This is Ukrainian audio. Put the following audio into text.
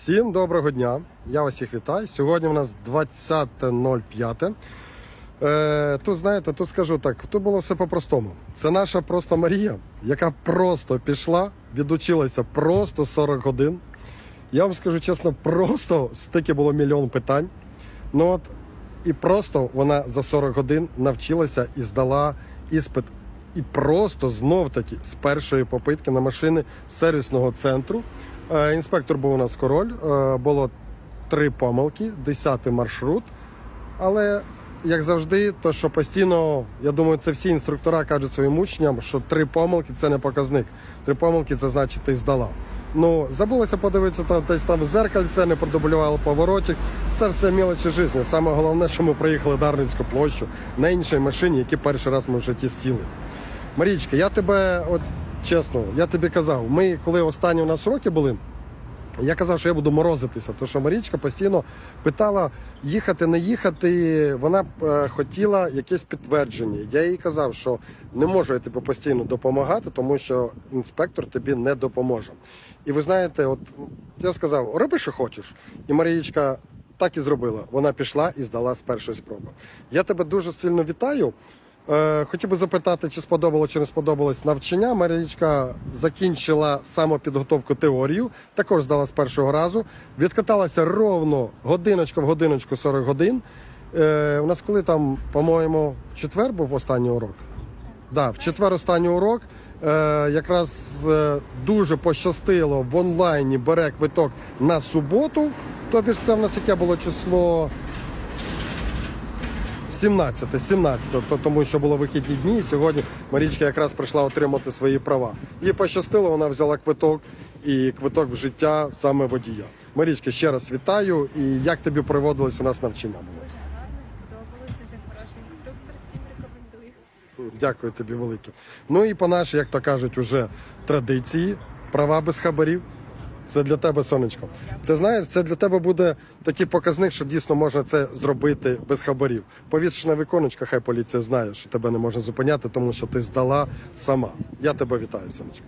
Всім доброго дня! Я вас всіх вітаю. Сьогодні у нас 20.05. Е, тут знаєте, тут скажу так, тут було все по-простому. Це наша просто Марія, яка просто пішла, відучилася просто 40 годин. Я вам скажу чесно, просто стільки було мільйон питань. Ну от і просто вона за 40 годин навчилася і здала іспит. І просто знов таки з першої попитки на машини сервісного центру. Е, Інспектор був у нас король, е, було три помилки, 10 маршрут. Але як завжди, то що постійно, я думаю, це всі інструктора кажуть своїм учням, що три помилки це не показник. Три помилки це значить ти здала. Ну, забулося подивитися там десь там в зеркальце, не продублювали поворотик. Це все мілочі життя. Саме головне, що ми приїхали Дарницьку площу на іншій машині, які перший раз ми в житті сіли. Марічка, я тебе, от чесно, я тобі казав, ми коли останні у нас роки були. Я казав, що я буду морозитися, тому що Марічка постійно питала їхати, не їхати. Вона е, хотіла якесь підтвердження. Я їй казав, що не можу я тобі постійно допомагати, тому що інспектор тобі не допоможе. І ви знаєте, от я сказав, роби, що хочеш. І Марієчка так і зробила. Вона пішла і здала з першої спроби. Я тебе дуже сильно вітаю. Е, Хотів би запитати, чи сподобалося, чи не сподобалось навчання. Марічка закінчила самопідготовку теорію, також здала з першого разу. Відкаталася ровно годиночка в годиночку 40 годин. Е, у нас коли там, по-моєму, в четвер був останній урок. Да, в четвер останній урок. Е, якраз е, дуже пощастило в онлайні бере квиток на суботу. Тобі ж це в нас яке було число 17, 17, то, тому що було вихідні дні. І сьогодні Марічка якраз прийшла отримати свої права. Їй пощастило, вона взяла квиток і квиток в життя саме водія. Марічка, ще раз вітаю. І як тобі проводилось у нас навчання було? Дуже гарно, сподобалось, дуже хороший інструктор, всім рекомендую. Дякую тобі велике. Ну і по нашій, як то кажуть, уже традиції, права без хабарів. Це для тебе, сонечко. Це знаєш, це для тебе буде такий показник, що дійсно можна це зробити без хабарів. Повісиш на віконечко, хай поліція знає, що тебе не можна зупиняти, тому що ти здала сама. Я тебе вітаю, сонечко.